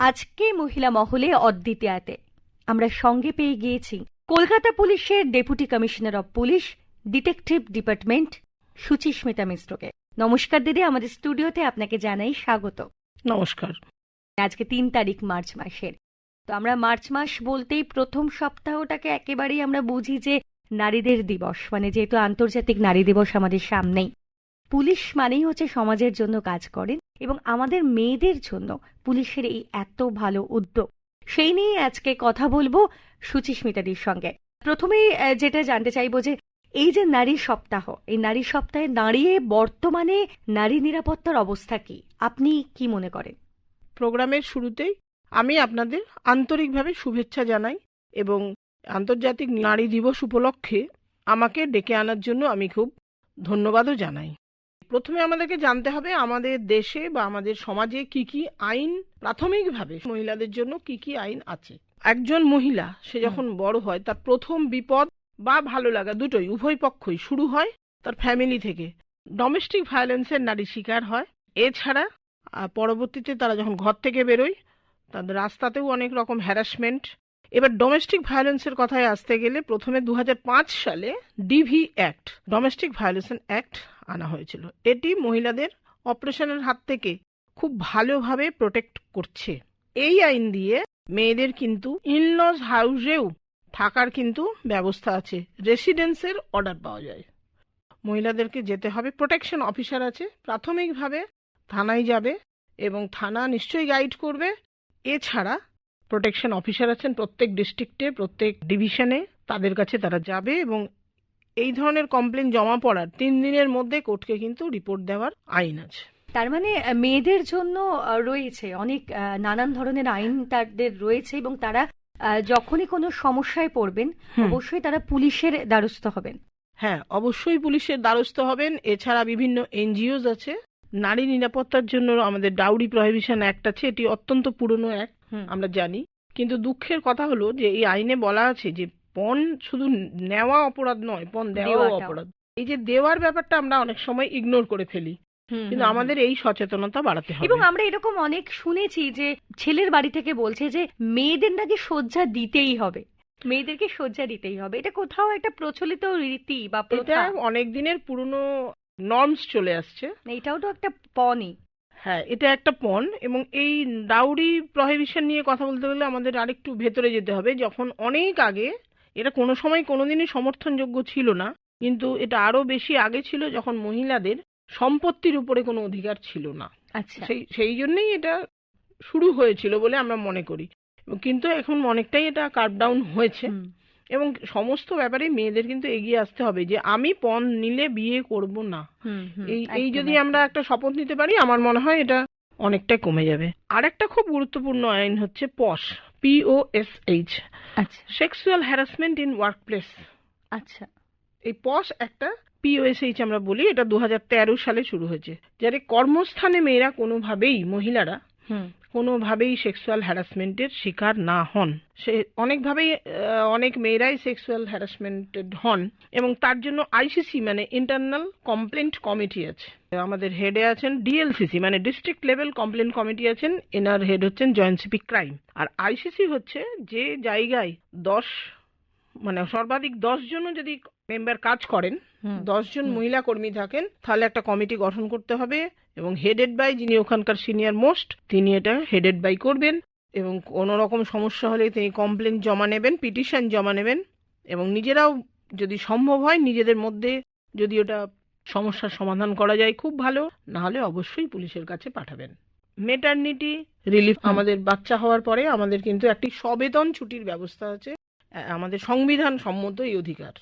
আজকে মহিলা মহলে অদ্বিতীয়াতে। আমরা সঙ্গে পেয়ে গিয়েছি কলকাতা পুলিশের deputy commissioner of police detective department Suchismita মিশ্রকে। নমস্কার দিদি আমাদের স্টুডিওতে আপনাকে জানাই স্বাগত। নমস্কার। আজকে তিন তারিখ মার্চ মাসের। তো আমরা মার্চ মাস বলতেই প্রথম সপ্তাহটাকে একেবারেই আমরা বুঝি যে নারীদের দিবস মানে যেহেতু আন্তর্জাতিক নারী দিবস আমাদের সামনেই। পুলিশ মানেই হচ্ছে সমাজের জন্য কাজ করেন এবং আমাদের মেয়েদের জন্য পুলিশের এই এত ভালো উদ্যোগ। সেই নিয়ে আজকে কথা বলব সুচিস্মিতাদির সঙ্গে। প্রথমেই যেটা জানতে চাইব যে এই যে নারী সপ্তাহ, এই নারী সপ্তাহে দাঁড়িয়ে বর্তমানে নারী নিরাপত্তার অবস্থা কি? আপনি কি মনে করেন? প্রোগ্রামের শুরুতেই আমি আপনাদের আন্তরিকভাবে শুভেচ্ছা জানাই এবং আন্তর্জাতিক নারী দিবস উপলক্ষে আমাকে ডেকে আনার জন্য আমি খুব ধন্যবাদও জানাই। প্রথমে আমাদেরকে জানতে হবে আমাদের দেশে বা আমাদের সমাজে কি কি আইন প্রাথমিকভাবে মহিলাদের জন্য কি কি আইন আছে। একজন মহিলা সে যখন বড় হয় তার প্রথম বিপদ বা ভালো লাগা দুটোই উভয় পক্ষই শুরু হয় তার ফ্যামিলি থেকে। ডোমেস্টিক ভায়োলেন্সের নারী শিকার হয়। এছাড়া পরবর্তীতে তারা যখন ঘর থেকে বেরোয় তাদের রাস্তাতেও অনেক রকম হ্যারাসমেন্ট এবার ডোমেস্টিক ভায়োলেন্সের কথায় আসতে গেলে প্রথমে দু হাজার পাঁচ সালে DV act domestic violence act আনা হয়েছিল। এটি মহিলাদের অপারেশনের হাত থেকে খুব ভালোভাবে প্রোটেক্ট করছে। এই আইন দিয়ে মেয়েদের কিন্তু ইনলজ হাউসেও থাকার কিন্তু ব্যবস্থা আছে। রেসিডেন্সের অর্ডার পাওয়া যায়। মহিলাদেরকে যেতে হবে প্রোটেকশন অফিসার আছে, প্রাথমিকভাবে থানায় যাবে এবং থানা নিশ্চয়ই গাইড করবে। এছাড়া প্রোটেকশন অফিসার আছেন প্রত্যেক ডিস্ট্রিক্টে প্রত্যেক ডিভিশনে তাদের কাছে তারা যাবে এবং এই ধরনের কমপ্লেন জমা পড়ার তিন দিনের মধ্যে কোর্টকে কিন্তু রিপোর্ট দেওয়ার আইন আছে। তার মানে মেয়েদের জন্য রয়েছে অনেক নানান ধরনের আইন তাদের রয়েছে এবং তারা যখনই কোনো সমস্যায় পড়বেন অবশ্যই তারা পুলিশের দ্বারস্থ হবেন। হ্যাঁ অবশ্যই পুলিশের দ্বারস্থ হবেন। এছাড়া বিভিন্ন এনজিওস আছে। নারী নিরাপত্তার জন্য আমাদের ডাউরি প্রহিবিশন অ্যাক্ট আছে এটি অত্যন্ত পুরনো অ্যাক্ট আমরা জানি। কিন্তু দুঃখের কথা হলো যে এই আইনে বলা আছে যে পণ শুধু নেওয়া অপরাধ নয় পণ দেওয়াও অপরাধ। এই যে দেওয়ার ব্যাপারটা আমরা অনেক সময় ইগনোর করে ফেলি। কিন্তু আমাদের এই সচেতনতা বাড়াতে হবে। এবং আমরা এরকম অনেক শুনেছি যে ছেলের বাড়ি থেকে বলছে যে মেয়েদের নাকি শয্যা দিতেই হবে। মেয়েদেরকে শয্যা দিতেই হবে। এটা কোথাও একটা প্রচলিত রীতি বা এটা প্রথা অনেক দিনের পুরনো নর্মস চলে আসছে। এটাও তো একটা পণই। হ্যাঁ এটা একটা পণ এবং এই ডাউরি প্রহিবিশন নিয়ে কথা বলতে গেলে আমাদের আরেকটু ভেতরে যেতে হবে। যখন অনেক আগে এটা কোনো সময় কোনোদিনই সমর্থনযোগ্য ছিল না কিন্তু এটা আরও বেশি আগে ছিল যখন মহিলাদের সম্পত্তির উপরে কোনো অধিকার ছিল না। আচ্ছা। সেই সেই জন্যই এটা শুরু হয়েছিল বলে আমরা মনে করি। কিন্তু এখন অনেকটাই এটা কার্ভ ডাউন হয়েছে। এবং সমস্ত ব্যাপারে মেয়েদের কিন্তু এগিয়ে আসতে হবে যে আমি পণ নিলে বিয়ে করব না। এই এই যদি আমরা একটা শপথ নিতে পারি আমার মনে হয় এটা অনেকটাই কমে যাবে। আর একটা খুব গুরুত্বপূর্ণ আইন হচ্ছে পস পিওএসএইচ আচ্ছা। সেক্সুয়াল হ্যারাসমেন্ট ইন ওয়ার্কপ্লেস আচ্ছা। এই পস একটা পিওএসএইচ আমরা বলি এটা দু হাজার তেরো সালে শুরু হয়েছে। যাতে কর্মস্থানে মেয়েরা কোনোভাবেই মহিলারা কোনোভাবেই সেক্সুয়াল হ্যারাসমেন্টের শিকার না হন। সে অনেকভাবেই অনেক মেয়েরাই সেক্সুয়াল হ্যারাসমেন্টেড হন এবং তার জন্য আইসিসি মানে ইন্টারনাল কমপ্লেন্ট কমিটি আছে। আমাদের হেডে আছেন ডিএলসিসি মানে ডিস্ট্রিক্ট লেভেল কমপ্লেন্ট কমিটি আছেন। এনার হেড হচ্ছেন জয়েন্ট সিপিক ক্রাইম আর আইসিসি হচ্ছে যে জায়গায় দশ মানে সর্বাধিক দশ জনও যদি মেম্বার কাজ করেন দশজন মহিলা কর্মী থাকেন তাহলে একটা কমিটি গঠন করতে হবে। এবং হেডেড বাই যিনি ওখানকার সিনিয়র মোস্ট তিনি এটা হেডেড বাই করবেন। এবং কোনো রকম সমস্যা হলে তিনি কমপ্লেন জমা নেবেন পিটিশন জমা নেবেন। এবং নিজেরাও যদি সম্ভব হয় নিজেদের মধ্যে যদি ওটা সমস্যার সমাধান করা যায় খুব ভালো। না হলে অবশ্যই পুলিশের কাছে পাঠাবেন। মেটার্নিটি রিলিফ আমাদের বাচ্চা হওয়ার পরে আমাদের কিন্তু একটি সবেতন ছুটির ব্যবস্থা আছে। আমাদের সংবিধান সম্মত এই অধিকার।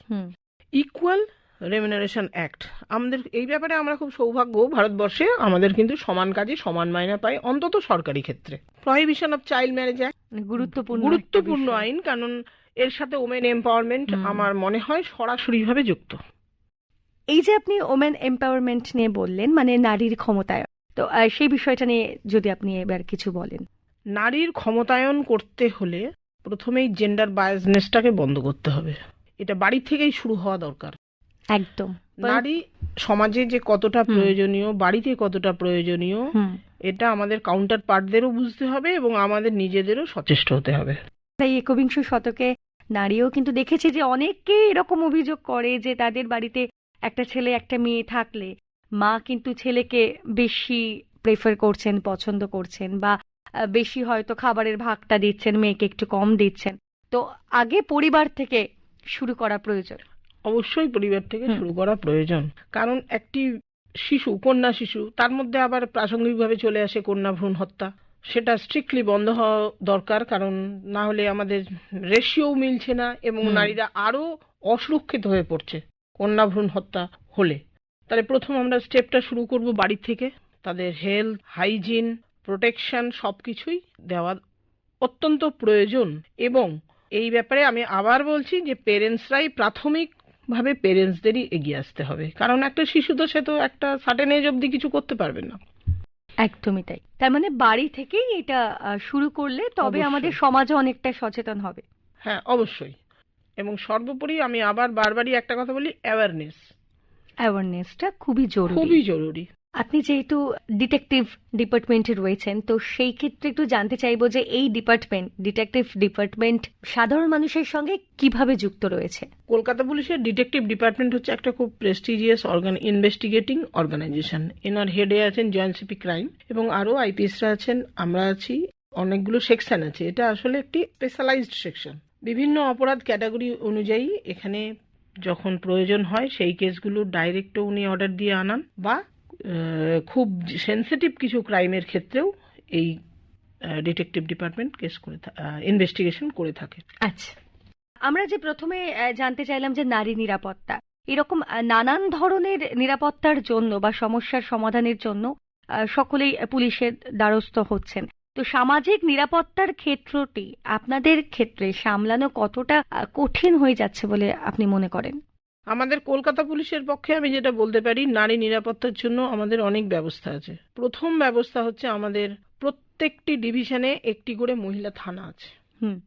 ইকুয়াল রেমিনারেশন অ্যাক্ট আমাদের এই ব্যাপারে আমরা খুব সৌভাগ্য ভারতবর্ষে আমাদের কিন্তু সমান কাজে সমান মাইনা পাই অন্তত সরকারি ক্ষেত্রে। Prohibition of child marriage act গুরুত্বপূর্ণ গুরুত্বপূর্ণ আইন কারণ এর সাথে ওমেন এম্পাওয়ারমেন্ট আমার মনে হয় সরাসরিভাবে যুক্ত। এই যে আপনি ওমেন এম্পাওয়ারমেন্ট নিয়ে বললেন মানে নারীর ক্ষমতায় তো সেই বিষয়টা নিয়ে যদি আপনি এবার কিছু বলেন। নারীর ক্ষমতায়ন করতে হলে প্রথমেই জেন্ডার বায়াসনেসটাকে বন্ধ করতে হবে। এটা বাড়ি থেকেই শুরু হওয়া দরকার। একদম। নারী সমাজে যে কতটা প্রয়োজনীয় বাড়িতে কতটা প্রয়োজনীয় এটা আমাদের কাউন্টার পার্টদেরও বুঝতে হবে এবং আমাদের নিজেদেরও সচেষ্ট হতে হবে। তাই একবিংশ শতকে নারীও কিন্তু দেখেছি যে অনেকেই এরকম অভিযোগ করে যে তাদের বাড়িতে একটা ছেলে একটা মেয়ে থাকলে মা কিন্তু ছেলেকে বেশি প্রেফার করছেন পছন্দ করছেন বা বেশি হয়তো খাবারের ভাগটা দিচ্ছেন মেয়েকে একটু কম দিচ্ছেন। তো আগে পরিবার থেকে শুরু করা প্রয়োজন। অবশ্যই পরিবার থেকে শুরু করা প্রয়োজন। কারণ একটি শিশু কন্যা শিশু তার মধ্যে আবার প্রাসঙ্গিকভাবে চলে আসে কন্যা ভ্রূণ হত্যা। সেটা স্ট্রিক্টলি বন্ধ হওয়া দরকার কারণ না হলে আমাদের রেশিও মিলছে না এবং নারীরা আরও অসুরক্ষিত হয়ে পড়ছে কন্যা ভ্রূণ হত্যা হলে। তাহলে প্রথম আমরা স্টেপটা শুরু করব বাড়ি থেকে। তাদের হেলথ হাইজিন প্রোটেকশন সব কিছুই দেওয়া অত্যন্ত প্রয়োজন। এবং এই ব্যাপারে আমি আবার বলছি যে পেরেন্টসরাই প্রাথমিকভাবে পেরেন্টসদেরই এগিয়ে আসতে হবে। কারণ একটা শিশু তো সে তো একটা সার্টেন এজ অবধি কিছু করতে পারবে না। একদমই তাই। তার মানে বাড়ি থেকেই এটা শুরু করলে তবে আমাদের সমাজে অনেকটা সচেতন হবে। হ্যাঁ অবশ্যই। এবং সর্বোপরি আমি আবার বারবারই একটা কথা বলি অ্যাওয়ারনেস অ্যাওয়ারনেসটা খুবই জরুরি। খুবই জরুরি। আপনি যেহেতু ডিটেকটিভ ডিপার্টমেন্টে রয়েছেন, তো সেই ক্ষেত্রে একটু জানতে চাইব যে এই ডিপার্টমেন্ট ডিটেকটিভ ডিপার্টমেন্ট সাধারণ মানুষের সঙ্গে কীভাবে যুক্ত রয়েছে? কলকাতা পুলিশের ডিটেকটিভ ডিপার্টমেন্ট হচ্ছে একটা খুব প্রেস্টিজিয়াস অর্গান ইনভেস্টিগেটিং অর্গানাইজেশন এনার হেডে আছেন জয়েন্ট সিপি ক্রাইম এবং আরও আইপিএসরা আছেন, আমরা আছি, অনেকগুলো সেকশন আছে। এটা আসলে একটি স্পেশালাইজড সেকশন বিভিন্ন অপরাধ ক্যাটাগরি অনুযায়ী এখানে যখন প্রয়োজন হয়, সেই কেসগুলো ডাইরেক্টও উনি অর্ডার দিয়ে আনান বা খুব সেনসিটিভ কিছু ক্রাইমের ক্ষেত্রেও এই ডিটেকটিভ ডিপার্টমেন্ট কেস করে ইনভেস্টিগেশন করে থাকে। আচ্ছা। আমরা যে প্রথমে জানতে চাইলাম যে নারী নিরাপত্তা, এরকম নানান ধরনের নিরাপত্তার জন্য বা সমস্যার সমাধানের জন্য সকলেই পুলিশের দ্বারস্থ হচ্ছেন। তো সামাজিক নিরাপত্তার ক্ষেত্রটি আপনাদের ক্ষেত্রে সামলানো কতটা কঠিন হয়ে যাচ্ছে বলে আপনি মনে করেন? আমাদের কলকাতা পুলিশের পক্ষে আমি যেটা বলতে পারি নারী নিরাপত্তার জন্য আমাদের অনেক ব্যবস্থা আছে। প্রথম ব্যবস্থা হচ্ছে আমাদের প্রত্যেকটি ডিভিশনে একটি করে মহিলা থানা আছে। হুম।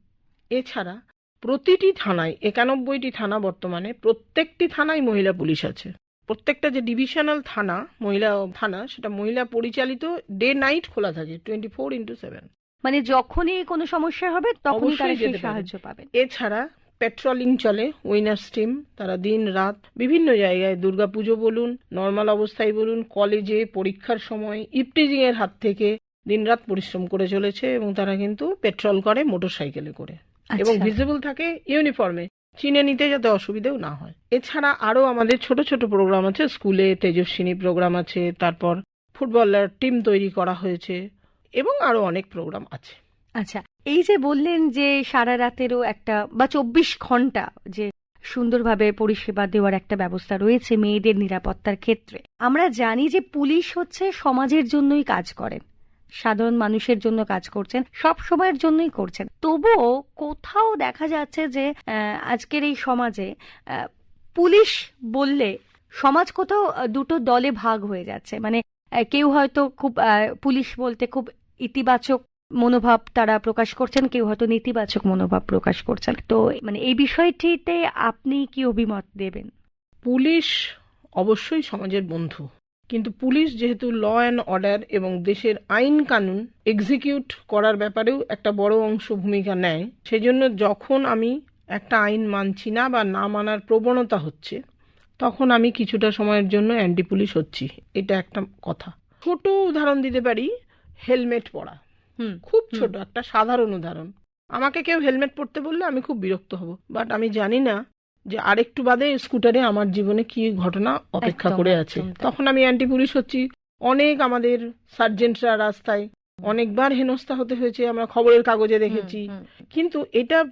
এছাড়া প্রতিটি থানায় একানব্বইটি থানা বর্তমানে প্রত্যেকটি থানায় মহিলা পুলিশ আছে। প্রত্যেকটা যে ডিভিশনাল থানা মহিলা থানা সেটা মহিলা পরিচালিত ডে নাইট খোলা থাকে টোয়েন্টি ফোর ইন্টু সেভেন। মানে যখনই কোনো সমস্যা হবে তখনই তারা। সাহায্য পাবেন এছাড়া পেট্রোলিং চলে উইনার্স টিম তারা দিন রাত বিভিন্ন জায়গায় দুর্গাপুজো বলুন নর্মাল অবস্থায় বলুন কলেজে পরীক্ষার সময় ইপটিজিং এর হাত থেকে দিনরাত পরিশ্রম করে চলেছে এবং তারা কিন্তু পেট্রোল করে মোটর সাইকেলে করে। এবং আচ্ছা। ভিজিবল থাকে ইউনিফর্মে চিনে নিতে যাতে অসুবিধেও না হয়। এছাড়া আরও আমাদের ছোট ছোট প্রোগ্রাম আছে স্কুলে তেজস্বিনী প্রোগ্রাম আছে তারপর ফুটবলার টিম তৈরি করা হয়েছে এবং আরও অনেক প্রোগ্রাম আছে। আচ্ছা এই যে বললেন যে সারা রাতেরও একটা বা চব্বিশ ঘণ্টা যে সুন্দরভাবে পরিষেবা দেওয়ার একটা ব্যবস্থা রয়েছে মেয়েদের নিরাপত্তার ক্ষেত্রে, আমরা জানি যে পুলিশ হচ্ছে সমাজের জন্যই কাজ করেন, সাধারণ মানুষের জন্য কাজ করছেন, সব সময়ের জন্যই করছেন। তবুও কোথাও দেখা যাচ্ছে যে আজকের এই সমাজে পুলিশ বললে সমাজ কোথাও দুটো দলে ভাগ হয়ে যাচ্ছে। মানে কেউ হয়তো খুব পুলিশ বলতে খুব ইতিবাচক মনোভাব তারা প্রকাশ করছেন, কেউ হয়তো নেতিবাচক মনোভাব প্রকাশ করছেন। তো মানে এই বিষয়টিতে আপনি কি অভিমত দেবেন? পুলিশ অবশ্যই সমাজের বন্ধু। কিন্তু পুলিশ যেহেতু ল অ্যান্ড অর্ডার এবং দেশের আইন কানুন এক্সিকিউট করার ব্যাপারেও একটা বড় অংশ ভূমিকা নেয়, সেজন্য যখন আমি একটা আইন মানছি না বা না মানার প্রবণতা হচ্ছে, তখন আমি কিছুটা সময়ের জন্য অ্যান্টি পুলিশ হচ্ছি। এটা একটা কথা। ছোট উদাহরণ দিতে পারি, হেলমেট পরা। হুম খুব ছোট একটা সাধারণ উদাহরণ। আমাকে কেউ হেলমেট পরতে বললে আমি খুব বিরক্ত হব বাট আমি জানি না যে আরেকটু বাদে স্কুটারে আমার জীবনে কি ঘটনা অপেক্ষা করে আছে। তখন আমি অ্যান্টি পুলিশ হচ্ছি অনেক আমাদের সার্জেন্টরা রাস্তায় অনেকবার হেনস্থা হতে হয়েছে আমরা খবরের কাগজে দেখেছি। কিন্তু এটা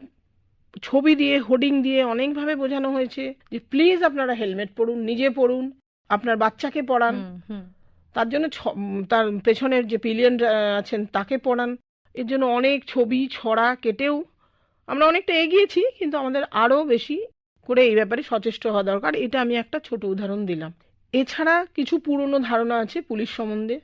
ছবি দিয়ে হোর্ডিং দিয়ে অনেকভাবে বোঝানো হয়েছে যে প্লিজ আপনারা হেলমেট পরুন নিজে পরুন আপনার বাচ্চাকে পড়ান। তার জন্য তার পেছনের যে পিলিয়ন আছেন, তাকে পড়ান। এর জন্য অনেক ছবি, ছড়া কেটেও আমরা অনেকটা এগিয়েছি, কিন্তু আমাদের আরও বেশি করে এই ব্যাপারে সচেষ্ট হওয়া দরকার। এটা আমি একটা ছোট উদাহরণ দিলাম। এছাড়া কিছু পুরনো ধারণা আছে পুলিশ সম্বন্ধে,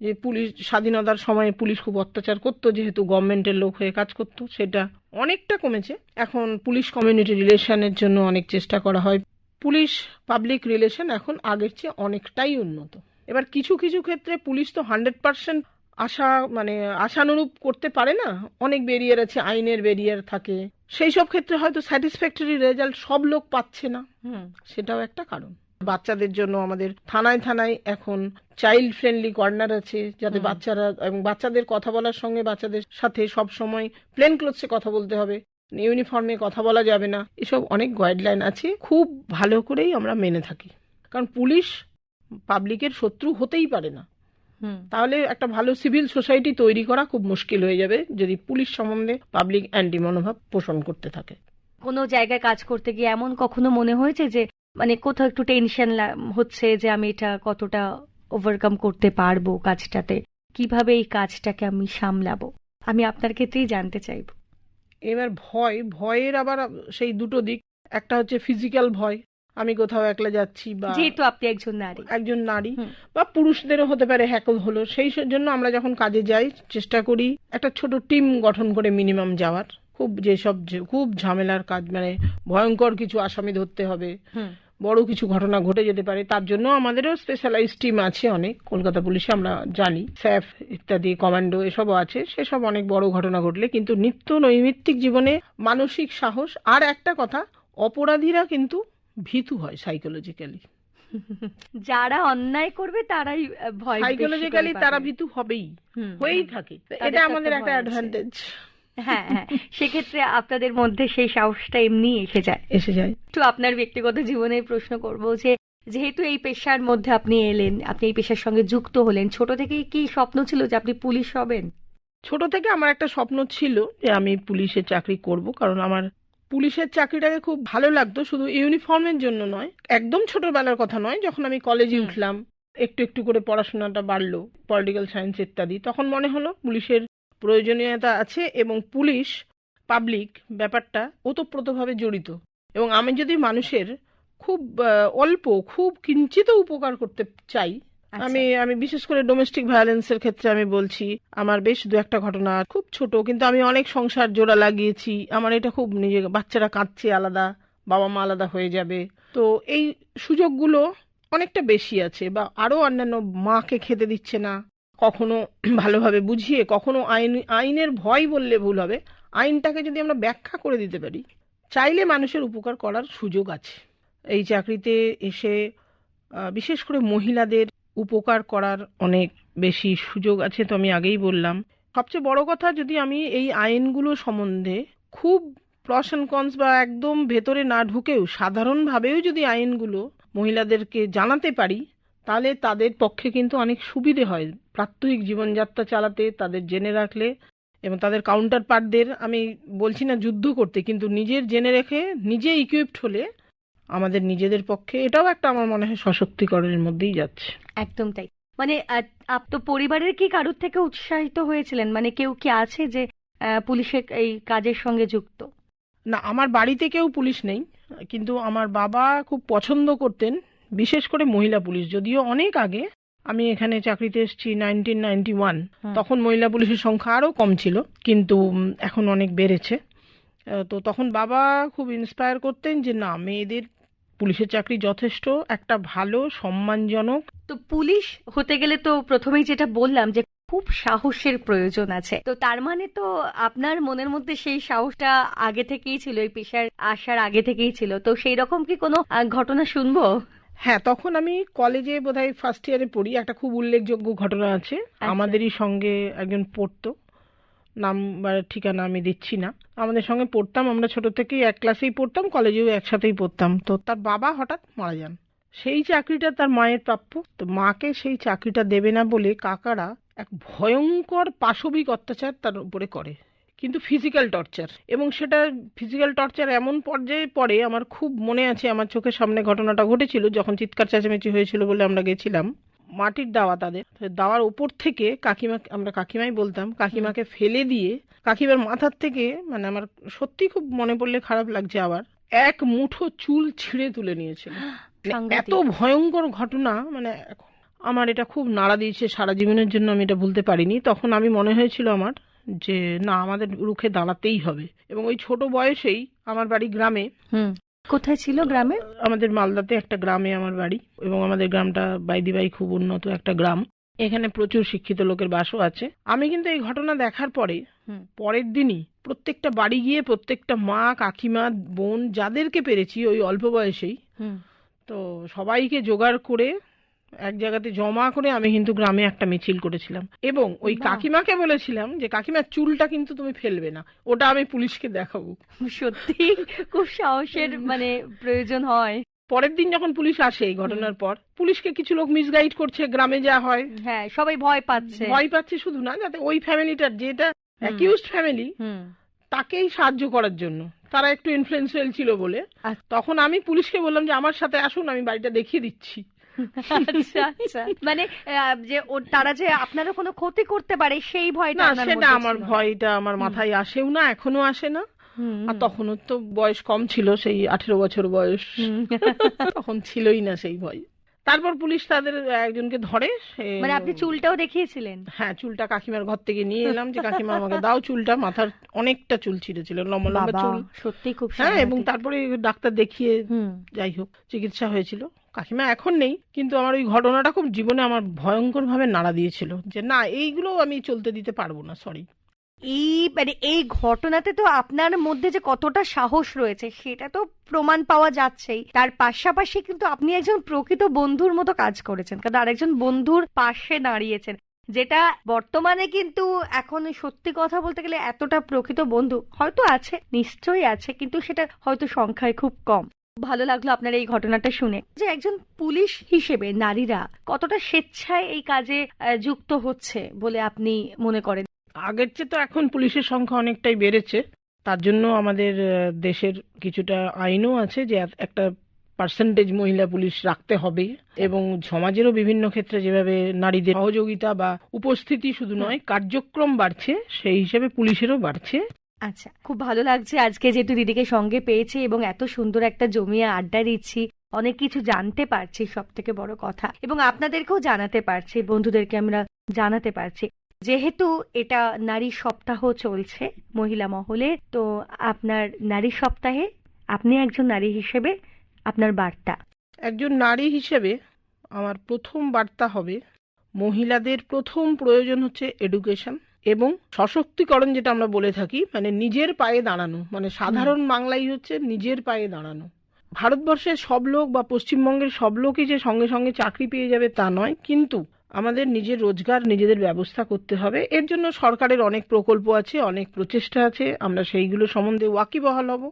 যে পুলিশ, স্বাধীনতার সময়ে পুলিশ খুব অত্যাচার করতো, যেহেতু গভর্নমেন্টের লোক হয়ে কাজ করতো, সেটা অনেকটা কমেছে। এখন পুলিশ কমিউনিটি রিলেশনের জন্য অনেক চেষ্টা করা হয়। পুলিশ পাবলিক রিলেশন এখন আগের চেয়ে অনেকটাই উন্নত। এবার কিছু কিছু ক্ষেত্রে পুলিশ তো হান্ড্রেড পার্সেন্ট আশা মানে আশানুরূপ করতে পারে না। অনেক ব্যারিয়ার আছে আইনের ব্যারিয়ার থাকে। সেই সব ক্ষেত্রে হয়তো স্যাটিসফ্যাক্টরি রেজাল্ট সব লোক পাচ্ছে না। হুম সেটাও একটা কারণ। বাচ্চাদের জন্য আমাদের থানায় থানায় এখন চাইল্ড ফ্রেন্ডলি কর্নার আছে যাতে বাচ্চারা এবং বাচ্চাদের কথা বলার সঙ্গে বাচ্চাদের সাথে সব সময় প্লেন ক্লোথসে কথা বলতে হবে। ইউনিফর্মে কথা বলা যাবে না। এসব অনেক গাইডলাইন আছে। খুব ভালো করেই আমরা মেনে থাকি। কারণ পুলিশ পাবলিকের শত্রু হতেই পারে না। তাহলে একটা ভালো সিভিল সোসাইটি তৈরি করা খুব মুশকিল হয়ে যাবে যদি পুলিশ সম্বন্ধে পাবলিক অ্যান্টি মনোভাব পোষণ করতে থাকে। কোনো জায়গায় কাজ করতে গিয়ে এমন কখনো মনে হয়েছে যে মানে কোথাও একটু টেনশন হচ্ছে যে আমি এটা কতটা ওভারকাম করতে পারব কাজটাতে? কীভাবে এই কাজটাকে আমি সামলাবো? আমি আপনার ক্ষেত্রেই জানতে চাইব। এবার ভয় ভয়ের আবার সেই দুটো দিক। একটা হচ্ছে ফিজিক্যাল ভয়। আমি কোথাও একলা যাচ্ছি বা যেহেতু আপনি একজন নারী। একজন নারী বা পুরুষদেরও হতে পারে হ্যাকল হলো। সেই জন্য আমরা যখন কাজে যাই চেষ্টা করি একটা ছোট টিম গঠন করে মিনিমাম যাওয়ার। খুব যেসব খুব ঝামেলার কাজ মানে ভয়ঙ্কর কিছু আসামি ধরতে হবে। বড় কিছু ঘটনা ঘটে যেতে পারে। তার জন্য আমাদেরও স্পেশালাইজ টিম আছে অনেক। কলকাতা পুলিশে আমরা জানি। স্যাফ ইত্যাদি কমান্ডো এসবও আছে। সেসব অনেক বড় ঘটনা ঘটলে কিন্তু নিত্য নৈমিত্তিক জীবনে মানসিক সাহস। আর একটা কথা অপরাধীরা কিন্তু ভীতু হয় সাইকোলজিক্যালি যারা অন্যায় করবে তারাই ভয় সাইকোলজিক্যালি তারা ভীতু হবেই হয়েই থাকে। এটা আমাদের একটা। অ্যাডভান্টেজ হ্যাঁ হ্যাঁ। সেক্ষেত্রে আপনাদের মধ্যে সেই সাহসটা এমনি এসে যায়। এসে যায়। একটু আপনার ব্যক্তিগত জীবনের প্রশ্ন করব যে যেহেতু এই পেশার মধ্যে আপনি এলেন আপনি এই পেশার সঙ্গে যুক্ত হলেন ছোট থেকেই কি স্বপ্ন ছিল যে আপনি পুলিশ হবেন? ছোট থেকে আমার একটা স্বপ্ন ছিল যে আমি পুলিশের চাকরি করব কারণ আমার পুলিশের চাকরিটাকে খুব ভালো লাগতো শুধু ইউনিফর্মের জন্য নয় একদম ছোটবেলার কথা নয় যখন আমি কলেজে উঠলাম একটু একটু করে পড়াশোনাটা বাড়লো পলিটিক্যাল সায়েন্স ইত্যাদি তখন মনে হলো পুলিশের প্রয়োজনীয়তা আছে এবং পুলিশ পাবলিক ব্যাপারটা ওতপ্রোতভাবে জড়িত এবং আমি যদি মানুষের খুব অল্প খুব কিঞ্চিত উপকার করতে চাই। আমি আমি বিশেষ করে ডোমেস্টিক ভায়োলেন্সের ক্ষেত্রে আমি বলছি, আমার বেশ দু একটা ঘটনা খুব ছোট, কিন্তু আমি অনেক সংসার জোড়া লাগিয়েছি। আমার এটা খুব নিজে বাচ্চারা কাঁদছে আলাদা বাবা মা আলাদা হয়ে যাবে। তো এই সুযোগগুলো অনেকটা বেশি আছে, বা আরও অন্যান্য মাকে খেতে দিচ্ছে না। কখনো ভালোভাবে বুঝিয়ে, কখনো আইন, আইনের ভয় বললে ভুল হবে। আইনটাকে যদি আমরা ব্যাখ্যা করে দিতে পারি, চাইলে মানুষের উপকার করার সুযোগ আছে। এই চাকরিতে এসে বিশেষ করে মহিলাদের উপকার করার অনেক বেশি সুযোগ আছে, তো আমি আগেই বললাম। সবচেয়ে বড় কথা, যদি আমি এই আইনগুলো সম্বন্ধে খুব প্রস অ্যান্ড কনস বা একদম ভেতরে না ঢুকেও সাধারণভাবেও যদি আইনগুলো মহিলাদেরকে জানাতে পারি, তাহলে তাদের পক্ষে কিন্তু অনেক সুবিধে হয়। প্রাত্যহিক জীবনযাত্রা চালাতে, তাদের জেনে রাখলে এবং তাদের কাউন্টার পার্টদের আমি বলছি না যুদ্ধ করতে, কিন্তু নিজের জেনে রেখে নিজে ইকুইপড হলে আমাদের নিজেদের পক্ষে এটাও একটা আমার মনে হয় সশক্তিকরণের মধ্যেই যাচ্ছে। একদম তাই। মানে আপ তো পরিবারের কি কারোর থেকে উৎসাহিত হয়েছিলেন? মানে কেউ কি আছে যে পুলিশের এই কাজের সঙ্গে যুক্ত? না আমার বাড়িতে কেউ পুলিশ নেই কিন্তু আমার বাবা খুব পছন্দ করতেন বিশেষ করে মহিলা পুলিশ। যদিও অনেক আগে আমি এখানে চাকরিতে এসেছি নাইনটিন নাইনটি ওয়ান তখন মহিলা পুলিশের সংখ্যা আরও কম ছিল কিন্তু এখন অনেক বেড়েছে। তো তখন বাবা খুব ইন্সপায়ার করতেন যে না মেয়েদের পুলিশের চাকরি যথেষ্ট একটা ভালো সম্মানজনক। তো পুলিশ হতে গেলে তো প্রথমেই যেটা বললাম যে খুব সাহসের প্রয়োজন আছে। তো তার মানে তো আপনার মনের মধ্যে সেই সাহসটা আগে থেকেই ছিল এই পেশার আসার আগে থেকেই ছিল। তো সেই রকম কি কোনো ঘটনা শুনব? হ্যাঁ তখন আমি কলেজে বোধহয় ফার্স্ট ইয়ারে পড়ি একটা খুব উল্লেখযোগ্য ঘটনা আছে। আমাদেরই সঙ্গে একজন পড়তো। নাম বা ঠিকানা আমি দিচ্ছি না। আমাদের সঙ্গে পড়তাম, আমরা ছোট থেকেই এক ক্লাসেই পড়তাম কলেজেও একসাথেই পড়তাম। তো তার বাবা হঠাৎ মারা যান। সেই চাকরিটা তার মায়ের প্রাপ্য। তো মাকে সেই চাকরিটা দেবে না বলে কাকারা এক ভয়ঙ্কর পাশবিক অত্যাচার তার উপরে করে, কিন্তু ফিজিক্যাল টর্চার এবং সেটা ফিজিক্যাল টর্চার এমন পর্যায়ে পড়ে, আমার খুব মনে আছে, আমার চোখের সামনে ঘটনাটা ঘটেছিল, যখন চিৎকার চেঁচামেচি হয়েছিল বলে আমরা গেছিলাম। মাটির দাওয়া তাদের। দাওয়ার উপর থেকে কাকিমা আমরা কাকিমাই বলতাম কাকিমাকে ফেলে দিয়ে কাকিমার মাথার থেকে মানে আমার সত্যি খুব মনে পড়লে খারাপ লাগছে আবার এক মুঠো চুল ছিঁড়ে তুলে নিয়েছিল মানে। এত ভয়ঙ্কর ঘটনা মানে এখন আমার এটা খুব নাড়া দিয়েছে সারা জীবনের জন্য আমি এটা ভুলতে পারিনি। তখন আমি মনে হয়েছিল আমার যে না আমাদের রুখে দাঁড়াতেই হবে। এবং ওই ছোট বয়সেই আমার বাড়ি গ্রামে হুম। কোথায় ছিল গ্রামে? আমাদের মালদাতে একটা গ্রামে আমার বাড়ি এবং আমাদের গ্রামটা বাইদি বাই খুব উন্নত একটা গ্রাম। এখানে প্রচুর শিক্ষিত লোকের বাসও আছে। আমি কিন্তু এই ঘটনা দেখার পরে পরের দিনই প্রত্যেকটা বাড়ি গিয়ে প্রত্যেকটা মা কাকিমা বোন যাদেরকে পেরেছি ওই অল্প বয়সেই তো সবাইকে জোগাড় করে এক জায়গাতে জমা করে আমি কিন্তু গ্রামে একটা মিছিল করেছিলাম। এবং ওই কাকিমাকে বলেছিলাম যে কাকিমার চুলটা কিন্তু তুমি ফেলবে না। ওটা আমি পুলিশকে দেখাবো। সত্যি? খুব সাহসের মানে প্রয়োজন হয়। পরের দিন যখন পুলিশ আসে এই ঘটনার পর পুলিশকে কিছু লোক মিসগাইড করছে গ্রামে যা হয়। হ্যাঁ সবাই ভয় পাচ্ছে। ভয় পাচ্ছে শুধু না যাতে ওই ফ্যামিলিটার যেটা অ্যাকিউজড ফ্যামিলি হুম। তাকেই সাহায্য করার জন্য। তারা একটু ইনফ্লুয়েন্সিয়াল ছিল বলে। আচ্ছা। তখন আমি পুলিশকে বললাম যে আমার সাথে আসুন আমি বাড়িটা দেখিয়ে দিচ্ছি। আচ্ছা আচ্ছা। মানে যে তারা যে কোনো ক্ষতি করতে পারে সেই ভয়টা না সেটা আমার ভয়টা আমার মাথায় আসেও না এখনও আসে না। আর। তখনও তো বয়স কম ছিল সেই আঠেরো বছর বয়স। তখন ছিলই না সেই ভয়। তারপর পুলিশ তাদের একজনকে ধরে মানে আপনি চুলটাও দেখিয়েছিলেন? হ্যাঁ চুলটা কাকিমার ঘর থেকে নিয়ে এলাম যে কাকিমা আমাকে দাও চুলটা। মাথার অনেকটা চুল ছিঁড়েছিল লম্বা লম্বা চুল। সত্যি খুব হ্যাঁ এবং তারপরে ডাক্তার দেখিয়ে যাই হোক চিকিৎসা হয়েছিল। কাকিমা এখন নেই, কিন্তু আমার ওই ঘটনাটা খুব জীবনে আমার ভয়ঙ্কর ভাবে নাড়া দিয়েছিল যে না এইগুলো আমি চলতে দিতে পারব না সরি এই মানে এই ঘটনাতে তো আপনার মধ্যে যে কতটা সাহস রয়েছে, সেটা তো প্রমাণ পাওয়া যাচ্ছেই। তার পাশাপাশি কিন্তু আপনি একজন প্রকৃত বন্ধুর মতো কাজ করেছেন কারণ আরেকজন বন্ধুর পাশে দাঁড়িয়েছেন, যেটা বর্তমানে কিন্তু এখন সত্যি কথা বলতে গেলে এতটা প্রকৃত বন্ধু হয়তো আছে, নিশ্চয়ই আছে, কিন্তু সেটা হয়তো সংখ্যায় খুব কম। ভালো লাগল আপনার এই ঘটনাটা শুনে। যে একজন পুলিশ হিসেবে নারীরা কতটা স্বেচ্ছায় এই কাজে যুক্ত হচ্ছে বলে আপনি মনে করেন? আগের চেয়ে তো এখন পুলিশের সংখ্যা অনেকটাই বেড়েছে। তার জন্য আমাদের দেশের কিছুটা আইনও আছে যে একটা পার্সেন্টেজ মহিলা পুলিশ রাখতে হবে এবং সমাজেরও বিভিন্ন ক্ষেত্রে যেভাবে নারীদের সহযোগিতা বা উপস্থিতি শুধু নয় কার্যক্রম বাড়ছে সেই হিসেবে পুলিশেরও বাড়ছে। আচ্ছা খুব ভালো লাগছে আজকে যেহেতু দিদিকে সঙ্গে পেয়েছি এবং এত সুন্দর একটা জমিয়ে আড্ডা দিচ্ছি, অনেক কিছু জানতে পারছি সব থেকে বড় কথা। এবং আপনাদেরকেও জানাতে পারছি, বন্ধুদেরকে আমরা জানাতে পারছি। যেহেতু এটা নারী সপ্তাহ চলছে মহিলা মহলে, তো আপনার নারী সপ্তাহে আপনি একজন নারী হিসেবে আপনার বার্তা। একজন নারী হিসেবে আমার প্রথম বার্তা হবে, মহিলাদের প্রথম প্রয়োজন হচ্ছে এডুকেশন এবং সশক্তিকরণ যেটা আমরা বলে থাকি মানে নিজের পায়ে দাঁড়ানো মানে সাধারণ বাংলাই হচ্ছে নিজের পায়ে দাঁড়ানো। ভারতবর্ষের সব লোক বা পশ্চিমবঙ্গের সব লোকই যে সঙ্গে সঙ্গে চাকরি পেয়ে যাবে তা নয় কিন্তু আমাদের নিজের রোজগার নিজেদের ব্যবস্থা করতে হবে। এর জন্য সরকারের অনেক প্রকল্প আছে অনেক প্রচেষ্টা আছে আমরা সেইগুলো সম্বন্ধে ওয়াকিবহাল হব।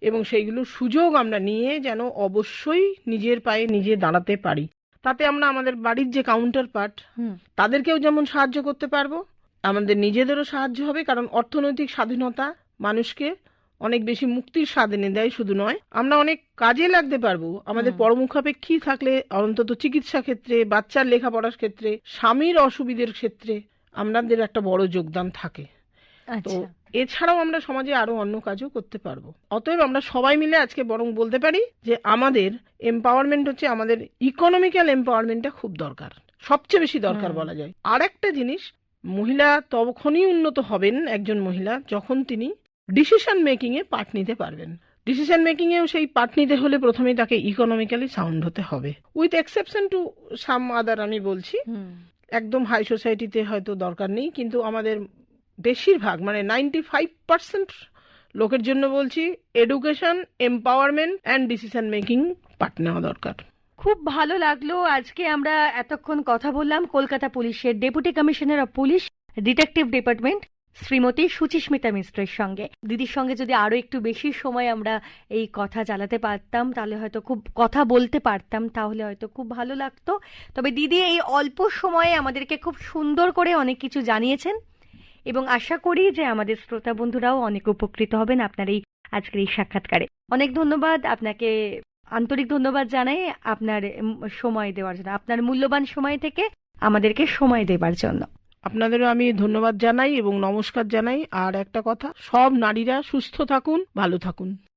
এবং সেইগুলো সুযোগ আমরা নিয়ে যেন অবশ্যই নিজের পায়ে নিজে দাঁড়াতে পারি। তাতে আমরা আমাদের বাড়ির যে কাউন্টার পার্ট তাদেরকেও যেমন সাহায্য করতে পারব আমাদের নিজেদেরও সাহায্য হবে কারণ অর্থনৈতিক স্বাধীনতা মানুষকে অনেক বেশি মুক্তির স্বাদ এনে দেয় শুধু নয়। আমরা অনেক কাজে লাগতে পারব। আমাদের। পরমুখাপেক্ষী থাকলে অন্তত চিকিৎসা ক্ষেত্রে বাচ্চার লেখাপড়ার ক্ষেত্রে স্বামীর অসুবিধের ক্ষেত্রে আমাদের একটা বড় যোগদান থাকে। তো আচ্ছা। এছাড়াও আমরা সমাজে আরও অন্য কাজও করতে পারব। অতএব আমরা সবাই মিলে আজকে বরং বলতে পারি যে আমাদের এম্পাওয়ারমেন্ট হচ্ছে আমাদের ইকোনমিক্যাল এম্পাওয়ারমেন্টটা খুব দরকার। সবচেয়ে বেশি দরকার বলা যায়। আর একটা জিনিস মহিলা তখনই উন্নত হবেন একজন মহিলা যখন তিনি ডিসিশন মেকিং এ পার্ট নিতে পারবেন। ডিসিশন মেকিং এও সেই পার্ট নিতে হলে প্রথমেই তাকে ইকোনমিক্যালি সাউন্ড হতে হবে। With exception to some other আমি বলছি একদম হাই সোসাইটিতে হয়তো দরকার নেই কিন্তু আমাদের বেশিরভাগ মানে নাইনটি ফাইভ পার্সেন্ট লোকের জন্য বলছি education empowerment and decision making part নেওয়া দরকার। খুব ভালো লাগল। আজকে আমরা এতক্ষণ কথা বললাম কলকাতা পুলিশের deputy commissioner of police, detective department, Shrimati Suchismita মিশ্রের সঙ্গে। দিদির সঙ্গে যদি আরও একটু বেশি সময় আমরা এই কথা চালাতে পারতাম, তাহলে হয়তো খুব কথা বলতে পারতাম, তাহলে হয়তো খুব ভালো লাগতো। তবে দিদি এই অল্প সময়ে আমাদেরকে খুব সুন্দর করে অনেক কিছু জানিয়েছেন এবং আশা করি যে আমাদের শ্রোতা বন্ধুরাও অনেক উপকৃত হবেন আপনার এই আজকের এই সাক্ষাৎকারে। অনেক ধন্যবাদ, আপনাকে আন্তরিক ধন্যবাদ জানাই আপনার সময় দেওয়ার জন্য, আপনার মূল্যবান সময় থেকে আমাদেরকে সময় দেবার জন্য। আপনাদেরও আমি ধন্যবাদ জানাই এবং নমস্কার জানাই। আর একটা কথা, সব নারীরা সুস্থ থাকুন, ভালো থাকুন।